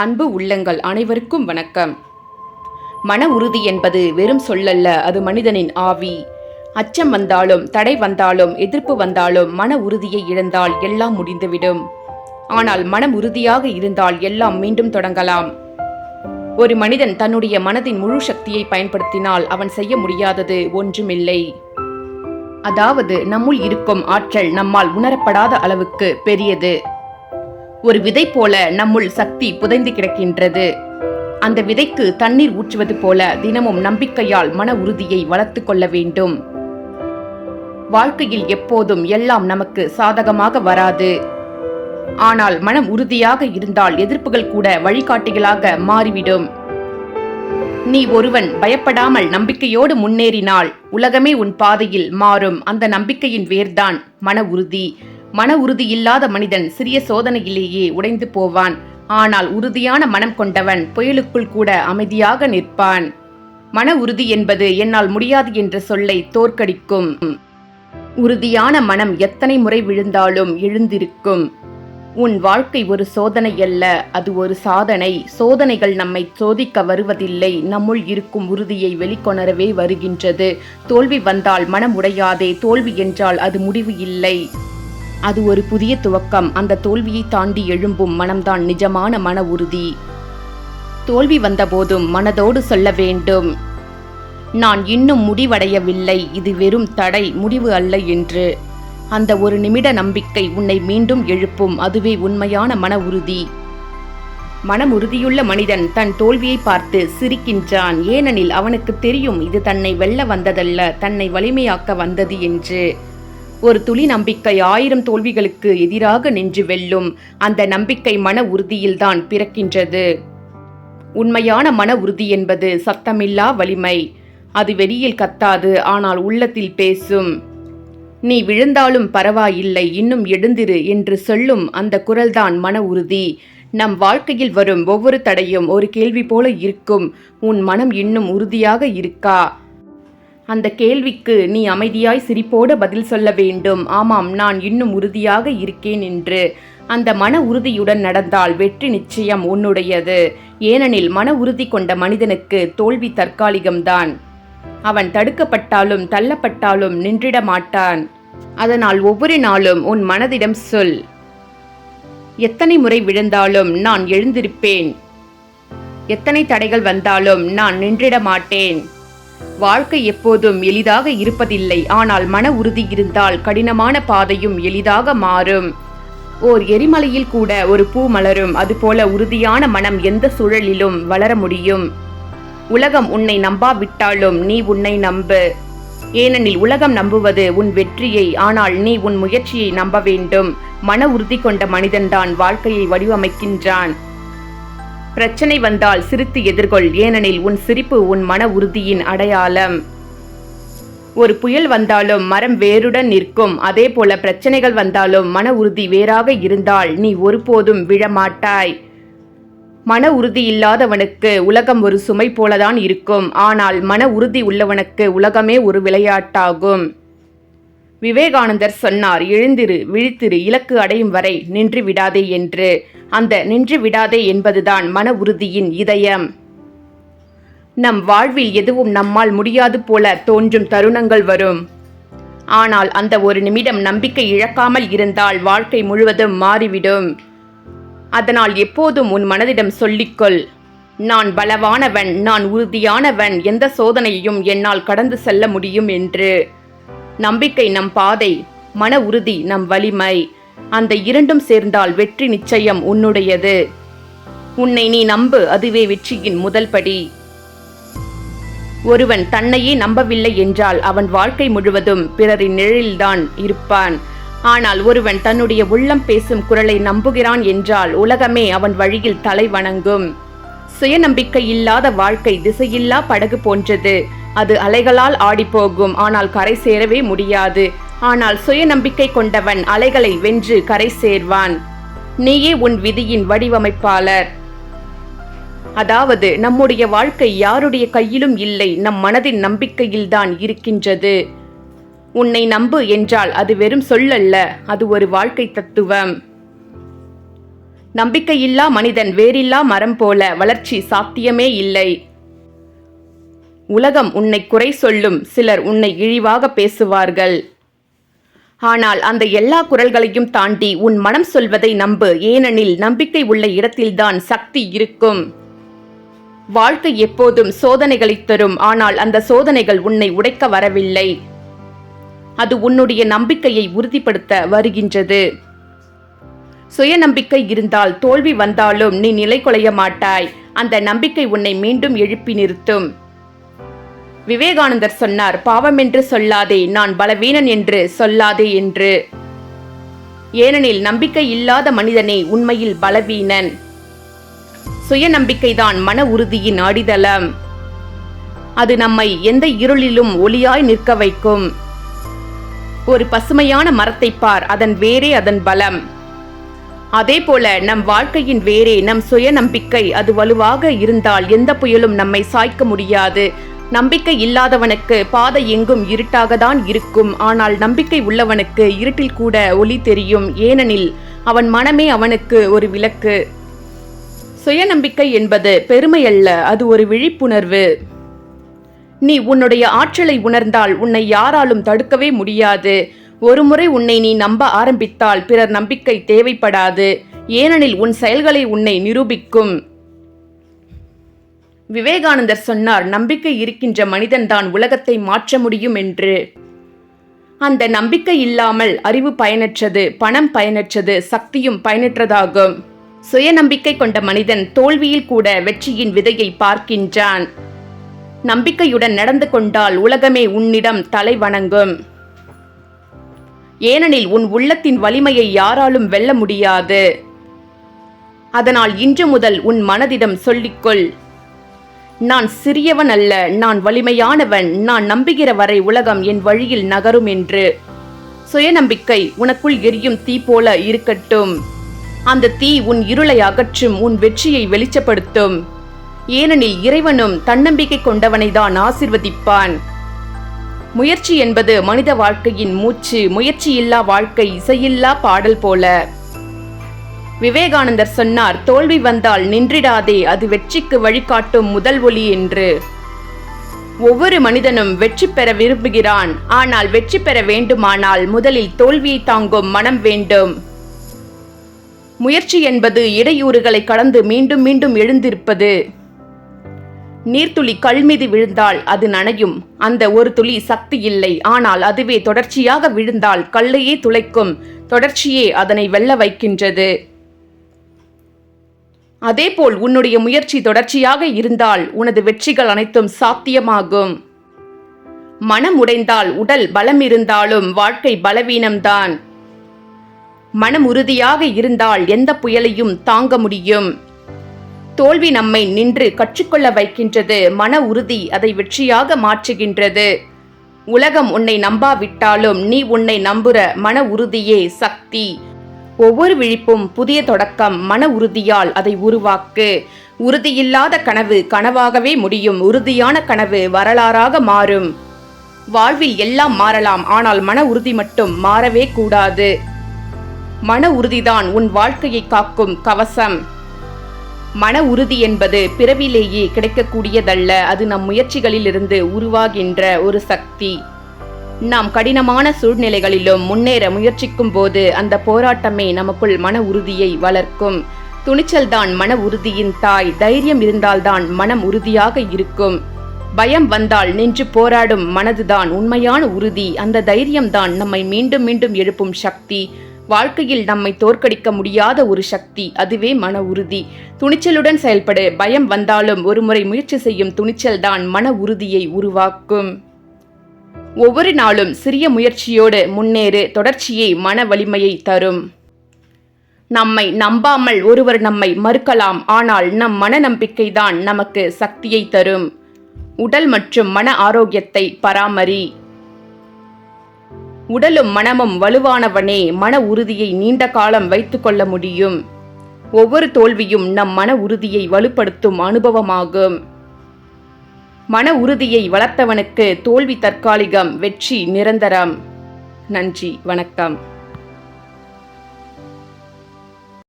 அன்பு உள்ளங்கள் அனைவருக்கும் வணக்கம். மன உறுதி என்பது வெறும் சொல்லல்ல அது மனிதனின் ஆவி. அச்சம் வந்தாலும் தடை வந்தாலும் எதிர்ப்பு வந்தாலும் மன உறுதியை இழந்தால் எல்லாம் முடிந்துவிடும். ஆனால் மனம் உறுதியாக இருந்தால் எல்லாம் மீண்டும் தொடங்கலாம். ஒரு மனிதன் தன்னுடைய மனதின் முழு சக்தியை பயன்படுத்தினால் அவன் செய்ய முடியாதது ஒன்றுமில்லை. அதாவது நம்முள் இருக்கும் ஆற்றல் நம்மால் உணரப்படாத அளவுக்கு பெரியது. ஒரு விதை போல நம்முள் சக்தி புதைந்து கிடக்கின்றது. அந்த விதைக்கு தண்ணீர் ஊற்றுவது போல தினமும் நம்பிக்கையால் மன உறுதியை வளர்த்து கொள்ள வேண்டும். வாழ்க்கையில் எப்போதும் எல்லாம் நமக்கு சாதகமாக வராது. ஆனால் மனம் உறுதியாக இருந்தால் எதிர்ப்புகள் கூட வழிகாட்டிகளாக மாறிவிடும். நீ ஒருவன் பயப்படாமல் நம்பிக்கையோடு முன்னேறினால் உலகமே உன் பாதையில் மாறும். அந்த நம்பிக்கையின் வேர்தான் மன உறுதி. மன உறுதி இல்லாத மனிதன் சிறிய சோதனையிலேயே உடைந்து போவான். ஆனால் உறுதியான மனம் கொண்டவன் புயலுக்குள் கூட அமைதியாக நிற்பான். மன உறுதி என்பது என்னால் முடியாது என்ற சொல்லை தோற்கடிக்கும். உறுதியான மனம் எத்தனை முறை விழுந்தாலும் எழுந்திருக்கும். உன் வாழ்க்கை ஒரு சோதனை அல்ல அது ஒரு சாதனை. சோதனைகள் நம்மை சோதிக்க வருவதில்லை நம்முள் இருக்கும் உறுதியை வெளிக்கொணரவே வருகின்றது. தோல்வி வந்தால் மனம் உடையாதே தோல்வி என்றால் அது முடிவு இல்லை. அது ஒரு புதிய துவக்கம். அந்த தோல்வியை தாண்டி எழும்பும் மனம்தான் நிஜமான மன உறுதி. தோல்வி வந்தபோதும் மனதோடு சொல்ல வேண்டும். நான் இன்னும் முடிவடையவில்லை. இது வெறும் தடை முடிவு அல்ல என்று. அந்த ஒரு நிமிட நம்பிக்கை உன்னை மீண்டும் எழுப்பும். அதுவே உண்மையான மன உறுதி. மனம் உறுதியுள்ள மனிதன் தன் தோல்வியை பார்த்து சிரிக்கின்றான். ஏனெனில் அவனுக்கு தெரியும் இது தன்னை வெல்ல வந்ததல்ல தன்னை வலிமையாக்க வந்தது என்று. ஒரு துளி நம்பிக்கை ஆயிரம் தோல்விகளுக்கு எதிராக நின்று வெல்லும். அந்த நம்பிக்கை மன உறுதியில்தான் பிறக்கின்றது. உண்மையான மன உறுதி என்பது சத்தமில்லா வலிமை. அது வெளியில் கத்தாது ஆனால் உள்ளத்தில் பேசும். நீ விழுந்தாலும் பரவாயில்லை இன்னும் எழுந்திரு என்று சொல்லும் அந்த குரல்தான் மன உறுதி. நம் வாழ்க்கையில் வரும் ஒவ்வொரு தடையும் ஒரு கேள்வி போல இருக்கும். உன் மனம் இன்னும் உறுதியாக இருக்கா? அந்த கேள்விக்கு நீ அமைதியாய் சிரிப்போடு பதில் சொல்ல வேண்டும். ஆமாம் நான் இன்னும் உறுதியாக இருக்கேன் என்று. அந்த மன உறுதியுடன் நடந்தால் வெற்றி நிச்சயம் உன்னுடையது. ஏனெனில் மன உறுதி கொண்ட மனிதனுக்கு தோல்வி தற்காலிகம்தான். அவன் தடுக்கப்பட்டாலும் தள்ளப்பட்டாலும் நின்றிட மாட்டான். அதனால் ஒவ்வொரு நாளும் உன் மனதிடம் சொல். எத்தனை முறை விழுந்தாலும் நான் எழுந்திருப்பேன். எத்தனை தடைகள் வந்தாலும் நான் நின்றிட மாட்டேன். வாழ்க்கை எப்போதும் எளிதாக இருப்பதில்லை. ஆனால் மன உறுதி இருந்தால் கடினமான பாதையும் எளிதாக மாறும். ஓர் எரிமலையில் கூட ஒரு பூ மலரும். அதுபோல உறுதியான மனம் எந்த சூழலிலும் வளர முடியும். உலகம் உன்னை நம்பாவிட்டாலும் நீ உன்னை நம்பு. ஏனெனில் உலகம் நம்புவது உன் வெற்றியை ஆனால் நீ உன் முயற்சியை நம்ப வேண்டும். மன உறுதி கொண்ட மனிதன்தான் வாழ்க்கையை வடிவமைக்கின்றான். பிரச்சனை வந்தால் சிரித்து எதிர்கொள் ஏனெனில் உன் சிரிப்பு உன் மன உறுதியின் அடையாளம். ஒரு புயல் வந்தாலும் மரம் வேருடன் நிற்கும் அதே போல பிரச்சனைகள் வந்தாலும் மன உறுதி வேறாக இருந்தால் நீ ஒருபோதும் விழமாட்டாய். மன உறுதி இல்லாதவனுக்கு உலகம் ஒரு சுமை போலதான் இருக்கும் ஆனால் மன உறுதி உள்ளவனுக்கு உலகமே ஒரு விளையாட்டாகும். விவேகானந்தர் சொன்னார் எழுந்திரு விழித்திரு இலக்கு அடையும் வரை நின்று விடாதே என்று. அந்த நின்று விடாதே என்பதுதான் மன உறுதியின் இதயம். நம் வாழ்வில் எதுவும் நம்மால் முடியாது போல தோன்றும் தருணங்கள் வரும். ஆனால் அந்த ஒரு நிமிடம் நம்பிக்கை இழக்காமல் இருந்தால் வாழ்க்கை முழுவதும் மாறிவிடும். அதனால் எப்போதும் உன் மனதிடம் சொல்லிக்கொள். நான் பலவானவன் நான் உறுதியானவன் எந்த சோதனையையும் என்னால் கடந்து செல்ல முடியும் என்று. நம்பிக்கை நம் பாதை மன உறுதி நம் வலிமை. அந்த இரண்டும் சேர்ந்தால் வெற்றி நிச்சயம் உன்னுடையது. உன்னை நீ நம்பு அதுவே வெற்றியின் முதல் படி. ஒருவன் தன்னையே நம்பவில்லை என்றால் அவன் வாழ்க்கை முழுவதும் பிறரின் நிழலில்தான் இருப்பான். ஆனால் ஒருவன் தன்னுடைய உள்ளம் பேசும் குரலை நம்புகிறான் என்றால் உலகமே அவன் வழியில் தலை வணங்கும். சுயநம்பிக்கை இல்லாத வாழ்க்கை திசையில்லா படகு போன்றது. அது அலைகளால் ஆடிப்போகும். ஆனால் கரை சேரவே முடியாது. ஆனால் சுயநம்பிக்கை கொண்டவன் அலைகளை வென்று கரை சேர்வான். நீயே உன் விதியின் வடிவமைப்பாளர். அதாவது நம்முடைய வாழ்க்கை யாருடைய கையிலும் இல்லை நம் மனதின் நம்பிக்கையில்தான் இருக்கின்றது. உன்னை நம்பு என்றால் அது வெறும் சொல்லல்ல அது ஒரு வாழ்க்கை தத்துவம். நம்பிக்கையில்லா மனிதன் வேறில்லா மரம் போல வளர்ச்சி சாத்தியமே இல்லை. உலகம் உன்னை குறை சொல்லும். சிலர் உன்னை இழிவாக பேசுவார்கள். ஆனால் அந்த எல்லா குரல்களையும் தாண்டி உன் மனம் சொல்வதை நம்பு. ஏனெனில் நம்பிக்கை உள்ள இடத்தில்தான் சக்தி இருக்கும். வாழ்க்கை எப்போதும் சோதனைகளை தரும். ஆனால் அந்த சோதனைகள் உன்னை உடைக்க வரவில்லை. அது உன்னுடைய நம்பிக்கையை உறுதிப்படுத்த வருகின்றது. சுயநம்பிக்கை இருந்தால் தோல்வி வந்தாலும் நீ நிலை கொலைய மாட்டாய். அந்த நம்பிக்கை உன்னை மீண்டும் எழுப்பி நிறுத்தும். விவேகானந்தர் சொன்னார் பாவமென்று சொல்லாதே நான் பலவீனன் என்று சொல்லாதே என்று. ஏனெனில் நம்பிக்கை இல்லாத மனிதனே உண்மையில் பலவீனன். சுயநம்பிக்கைதான் மன உறுதியின் அடித்தளம். அது நம்மை எந்த இருளிலும் ஒளியாய் நிற்க வைக்கும். ஒரு பசுமையான மரத்தை பார் அதன் வேரே அதன் பலம். அதே போல நம் வாழ்க்கையின் வேரே நம் சுயநம்பிக்கை அது வலுவாக இருந்தால் எந்த புயலும் நம்மை சாய்க்க முடியாது. நம்பிக்கை இல்லாதவனுக்கு பாதை எங்கும் இருட்டாக தான் இருக்கும். ஆனால் நம்பிக்கை உள்ளவனுக்கு இருட்டில் கூட ஒளி தெரியும். ஏனெனில் அவன் மனமே அவனுக்கு ஒரு விளக்கு. சுயநம்பிக்கை என்பது பெருமை அல்ல அது ஒரு விழிப்புணர்வு. நீ உன்னுடைய ஆற்றலை உணர்ந்தால் உன்னை யாராலும் தடுக்கவே முடியாது. ஒருமுறை உன்னை நீ நம்ப ஆரம்பித்தால் பிறர் நம்பிக்கை தேவைப்படாது. ஏனெனில் உன் செயல்களை உன்னை நிரூபிக்கும். விவேகானந்தர் சொன்னார் நம்பிக்கை இருக்கின்ற மனிதன்தான் உலகத்தை மாற்ற முடியும் என்று. அந்த நம்பிக்கை இல்லாமல் அறிவு பயனற்றது பணம் பயனற்றது சக்தியும் பயனற்றதாகும். சுயநம்பிக்கை கொண்ட மனிதன் தோல்வியில் கூட வெற்றியின் விதையை பார்க்கின்றான். நம்பிக்கையுடன் நடந்து கொண்டால் உலகமே உன்னிடம் தலை வணங்கும் ஏனெனில் உன் உள்ளத்தின் வலிமையை யாராலும் வெல்ல முடியாது. அதனால் இன்று முதல் உன் மனதிடம் சொல்லிக்கொள். நான் சிறியவன் அல்ல நான் வலிமையானவன் நான் நம்புகிற வரை உலகம் என் வழியில் நகரும் என்று. சுயநம்பிக்கை உனக்குள் எரியும் தீ போல இருக்கட்டும். அந்த தீ உன் இருளை அகற்றும் உன் வெற்றியை வெளிச்சப்படுத்தும். ஏனெனில் இறைவனும் தன்னம்பிக்கை கொண்டவனை தான் ஆசிர்வதிப்பான். முயற்சி என்பது மனித வாழ்க்கையின் மூச்சு முயற்சி இல்லா வாழ்க்கை இசையில்லா பாடல் போல. விவேகானந்தர் சொன்னார் தோல்வி வந்தால் நின்றிடாதே அது வெற்றிக்கு வழிகாட்டும் முதல் ஒளி என்று. ஒவ்வொரு மனிதனும் வெற்றி பெற விரும்புகிறான். ஆனால் வெற்றி பெற வேண்டுமானால் முதலில் தோல்வியை தாங்கும் மனம் வேண்டும். முயற்சி என்பது இடையூறுகளை கடந்து மீண்டும் மீண்டும் எழுந்திருப்பது. நீர்த்துளி கல் மீது விழுந்தால் அது நனையும். அந்த ஒரு துளி சக்தி இல்லை. ஆனால் அதுவே தொடர்ச்சியாக விழுந்தால் கல்லையே துளைக்கும். தொடர்ச்சியே அதனை வெல்ல வைக்கின்றது. அதேபோல் உன்னுடைய முயற்சி தொடர்ச்சியாக இருந்தால் உனது வெற்றிகள் அனைத்தும் சாத்தியமாகும். மனம் உடைந்தால் உடல் பலம் இருந்தாலும் வாழ்க்கை பலவீனம்தான் மனம் உறுதியாக இருந்தால் எந்த புயலையும் தாங்க முடியும். தோல்வி நம்மை நின்று கற்றுக்கொள்ள வைக்கின்றது. மன உறுதி அதை வெற்றியாக மாற்றுகின்றது. உலகம் உன்னை நம்பாவிட்டாலும் நீ உன்னை நம்புற மன உறுதியே சக்தி. ஒவ்வொரு விழிப்பும் புதிய தொடக்கம் மன உறுதியால் அதை உருவாக்கு. உறுதியில்லாத கனவு கனவாகவே முடியும். உறுதியான கனவு வரலாறாக மாறும். வாழ்வில் எல்லாம் மாறலாம் ஆனால் மன உறுதி மட்டும் மாறவே கூடாது. மன உறுதிதான் உன் வாழ்க்கையை காக்கும் கவசம். மன உறுதி என்பது பிறவிலேயே கிடைக்கக்கூடியதல்ல அது நம் முயற்சிகளிலிருந்து உருவாகின்ற ஒரு சக்தி. நாம் கடினமான சூழ்நிலைகளிலும் முன்னேற முயற்சிக்கும் போது அந்த போராட்டமே நமக்குள் மன உறுதியை வளர்க்கும். துணிச்சல்தான் மன உறுதியின் தாய் தைரியம் இருந்தால்தான் மனம் உறுதியாக இருக்கும். பயம் வந்தால் நின்று போராடும் மனதுதான் உண்மையான உறுதி. அந்த தைரியம்தான் நம்மை மீண்டும் மீண்டும் எழுப்பும் சக்தி. வாழ்க்கையில் நம்மை தோற்கடிக்க முடியாத ஒரு சக்தி அதுவே மன உறுதி. துணிச்சலுடன் செயல்படு. பயம் வந்தாலும் ஒருமுறை முயற்சி செய்யும் துணிச்சல்தான் மன உறுதியை உருவாக்கும். ஒவ்வொரு நாளும் சிறிய முயற்சியோடு முன்னேறு தொடர்ச்சியை மன வலிமையை தரும். நம்மை நம்பாமல் ஒருவர் நம்மை மறுக்கலாம் ஆனால் நம் மன நம்பிக்கைதான் நமக்கு சக்தியை தரும். உடல் மற்றும் மன ஆரோக்கியத்தை பராமரி. உடலும் மனமும் வலுவானவனே மன உறுதியை நீண்ட காலம் வைத்துக்கொள்ள முடியும். ஒவ்வொரு தோல்வியும் நம் மன உறுதியை வலுப்படுத்தும் அனுபவமாகும். மன உறுதியை வளர்த்தவனுக்கு தோல்வி தற்காலிகம் வெற்றி நிரந்தரம். நன்றி வணக்கம்.